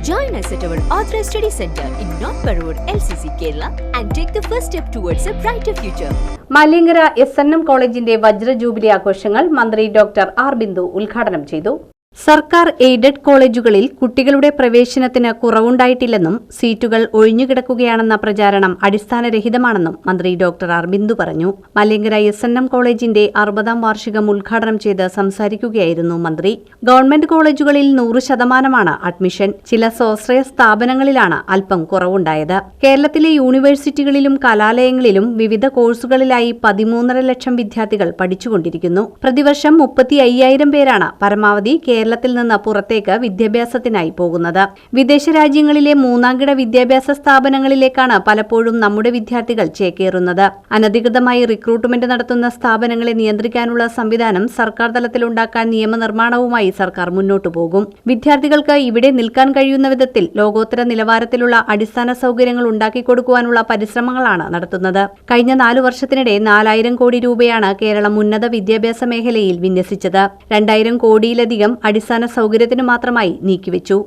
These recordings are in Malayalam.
Join us at our Authorized Study Center in North Parur, LCC, Kerala, and take the first step towards a brighter future. Maliankara S N M കോളേജിന്റെ വജ്ര ജൂബിലി ആഘോഷങ്ങൾ മന്ത്രി ഡോക്ടർ ആർ ബിന്ദു ഉദ്ഘാടനം ചെയ്തു സർക്കാർ എയ്ഡഡ് കോളേജുകളിൽ കുട്ടികളുടെ പ്രവേശനത്തിന് കുറവുണ്ടായിട്ടില്ലെന്നും സീറ്റുകൾ ഒഴിഞ്ഞുകിടക്കുകയാണെന്ന പ്രചാരണം അടിസ്ഥാനരഹിതമാണെന്നും മന്ത്രി ഡോക്ടർ ആർ ബിന്ദു പറഞ്ഞു. മലയങ്കര എസ് എൻ എം കോളേജിന്റെ അറുപതാം വാർഷികം ഉദ്ഘാടനം ചെയ്ത് സംസാരിക്കുകയായിരുന്നു മന്ത്രി. ഗവൺമെന്റ് കോളേജുകളിൽ നൂറ് ശതമാനമാണ് അഡ്മിഷൻ. ചില സ്വാശ്രയ സ്ഥാപനങ്ങളിലാണ് അല്പം കുറവുണ്ടായത്. കേരളത്തിലെ യൂണിവേഴ്സിറ്റികളിലും കലാലയങ്ങളിലും വിവിധ കോഴ്സുകളിലായി പതിമൂന്നര ലക്ഷം വിദ്യാർത്ഥികൾ പഠിച്ചുകൊണ്ടിരിക്കുന്നു. പ്രതിവർഷം മുപ്പത്തി അയ്യായിരം പേരാണ് പരമാവധി കേരളത്തിൽ നിന്ന് പുറത്തേക്ക് വിദ്യാഭ്യാസത്തിനായി പോകുന്നത്. വിദേശ രാജ്യങ്ങളിലെ മൂന്നാംകിട വിദ്യാഭ്യാസ സ്ഥാപനങ്ങളിലേക്കാണ് പലപ്പോഴും നമ്മുടെ വിദ്യാർത്ഥികൾ ചേക്കേറുന്നത്. അനധികൃതമായി റിക്രൂട്ട്മെന്റ് നടത്തുന്ന സ്ഥാപനങ്ങളെ നിയന്ത്രിക്കാനുള്ള സംവിധാനം സർക്കാർ തലത്തിലുണ്ടാക്കാൻ നിയമനിർമ്മാണവുമായി സർക്കാർ മുന്നോട്ടു പോകും. വിദ്യാർത്ഥികൾക്ക് ഇവിടെ നിൽക്കാൻ കഴിയുന്ന വിധത്തിൽ ലോകോത്തര നിലവാരത്തിലുള്ള അടിസ്ഥാന സൗകര്യങ്ങൾ ഉണ്ടാക്കിക്കൊടുക്കുവാനുള്ള പരിശ്രമങ്ങളാണ് നടത്തുന്നത്. കഴിഞ്ഞ നാലു വർഷത്തിനിടെ നാലായിരം കോടി രൂപയാണ് കേരളം ഉന്നത വിദ്യാഭ്യാസ മേഖലയിൽ വിന്യസിച്ചത്. രണ്ടായിരം കോടിയിലധികം അടിസ്ഥാന സൗകര്യത്തിന് മാത്രമായി നീക്കിവെച്ചു.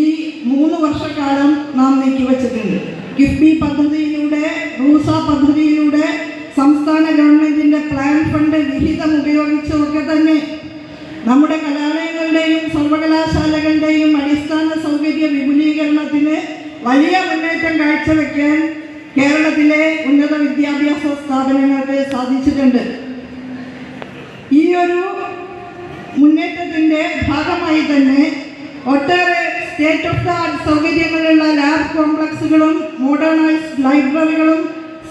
ഈ വർഷക്കാലം നാം സംസ്ഥാന ഗവൺമെന്റിന്റെ പ്ലാൻ ഫണ്ട് വിഹിതം ഉപയോഗിച്ചൊക്കെ തന്നെ നമ്മുടെ കലാലയങ്ങളുടെയും സർവകലാശാലകളുടെയും അടിസ്ഥാന സൗകര്യ വിപുലീകരണത്തിന് വലിയ മുന്നേറ്റം കാഴ്ചവെക്കാൻ കേരളത്തിലെ ഉന്നത വിദ്യാഭ്യാസ സ്ഥാപനങ്ങൾക്ക് സാധിച്ചിട്ടുണ്ട്. ഈ ഒരു മുന്നേറ്റത്തിന്റെ ഭാഗമായി തന്നെ ഒട്ടേറെ സ്റ്റേറ്റ് ഓഫ് ദ ആർട്ട് സൗകര്യങ്ങളുള്ള ലാബ് കോംപ്ലക്സുകളും മോഡേണൈസ്ഡ് ലൈബ്രറികളും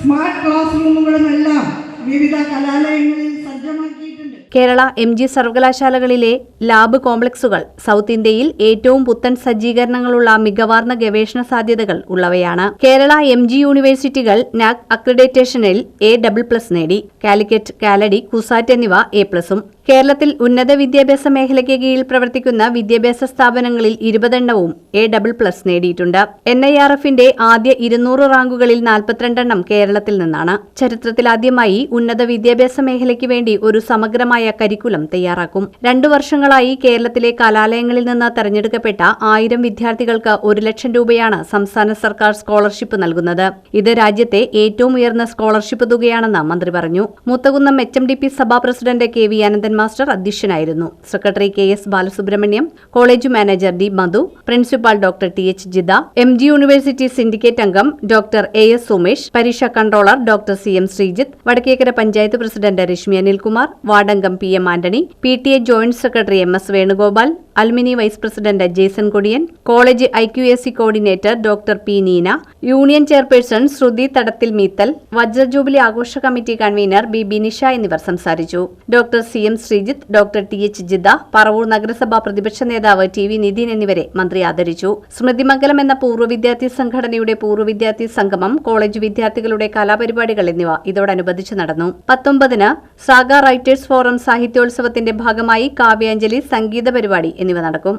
സ്മാർട്ട് ക്ലാസ് റൂമുകളും എല്ലാം വിവിധ കലാലയങ്ങളിൽ സജ്ജമാക്കിയിട്ടുണ്ട്. കേരള എം ജി സർവകലാശാലകളിലെ ലാബ് കോംപ്ലക്സുകൾ സൗത്ത് ഇന്ത്യയിൽ ഏറ്റവും പുത്തൻ സജ്ജീകരണങ്ങളുള്ള മികവാർന്ന ഗവേഷണ സാധ്യതകൾ ഉള്ളവയാണ്. കേരള എം ജി യൂണിവേഴ്സിറ്റികൾ നാക് അക്രഡിറ്റേഷനിൽ എ ഡബിൾ പ്ലസ് നേടി. കാലിക്കറ്റ് കാലടി കുസാറ്റ് എന്നിവ എ പ്ലസും കേരളത്തിൽ ഉന്നത വിദ്യാഭ്യാസ മേഖലയ്ക്ക് കീഴിൽ പ്രവർത്തിക്കുന്ന വിദ്യാഭ്യാസ സ്ഥാപനങ്ങളിൽ ഇരുപതെണ്ണവും എ ഡബിൾ പ്ലസ് നേടിയിട്ടുണ്ട്. എൻ ഐ ആർ എഫിന്റെ ആദ്യ ഇരുന്നൂറ് റാങ്കുകളിൽ നാൽപ്പത്തിരണ്ടെണ്ണം കേരളത്തിൽ നിന്നാണ്. ചരിത്രത്തിലാദ്യമായി ഉന്നത വിദ്യാഭ്യാസ മേഖലയ്ക്ക് വേണ്ടി ഒരു സമഗ്രമായ കരിക്കുലം തയ്യാറാക്കും. രണ്ടു വർഷങ്ങളായി കേരളത്തിലെ കലാലയങ്ങളിൽ നിന്ന് തെരഞ്ഞെടുക്കപ്പെട്ട ആയിരം വിദ്യാർത്ഥികൾക്ക് ഒരു ലക്ഷം രൂപയാണ് സംസ്ഥാന സർക്കാർ സ്കോളർഷിപ്പ് നൽകുന്നത്. ഇത് രാജ്യത്തെ ഏറ്റവും ഉയർന്ന സ്കോളർഷിപ്പ് തുകയാണെന്ന് മന്ത്രി പറഞ്ഞു. Muthakunnam H M D P സഭാ president K V Ananthan master അധ്യക്ഷനായിരുന്നു. Secretary K S Balasubramaniam college manager D Madhu principal doctor T H Jitha M G university syndicate അംഗം ഡോക്ടർ എ എസ് സുമേഷ് പരീക്ഷ controller doctor C M Sreejith Vadakkekara panchayat president Reshmi Anilkumar വാർഡംഗം P M Antony P T A joint secretary M S Venugopal alumni vice president Jason Kodiyan college I Q S C coordinator doctor P Neena union chairperson Sruthi Thadathil Meethal വജ്ര jubilee ആഘോഷ കമ്മിറ്റി കൺവീനർ ബി ബിനിഷ എന്നിവർ സംസാരിച്ചു. Doctor C M Sreejith doctor T H Jidda Paravur നഗരസഭാ പ്രതിപക്ഷ നേതാവ് ടി വി നിതിൻ എന്നിവരെ മന്ത്രി ആദരിച്ചു. സ്മൃതിമംഗലം എന്ന പൂർവ വിദ്യാർത്ഥി സംഘടനയുടെ പൂർവ വിദ്യാർത്ഥി സംഗമം കോളേജ് വിദ്യാർത്ഥികളുടെ കലാപരിപാടികൾ എന്നിവ ഇതോടനുബന്ധിച്ച് നടന്നു. പത്തൊമ്പതിന് സാഗ റൈറ്റേഴ്സ് ഫോറം സാഹിത്യോത്സവത്തിന്റെ ഭാഗമായി കാവ്യാഞ്ജലി സംഗീത പരിപാടി എന്നിവ നടക്കും.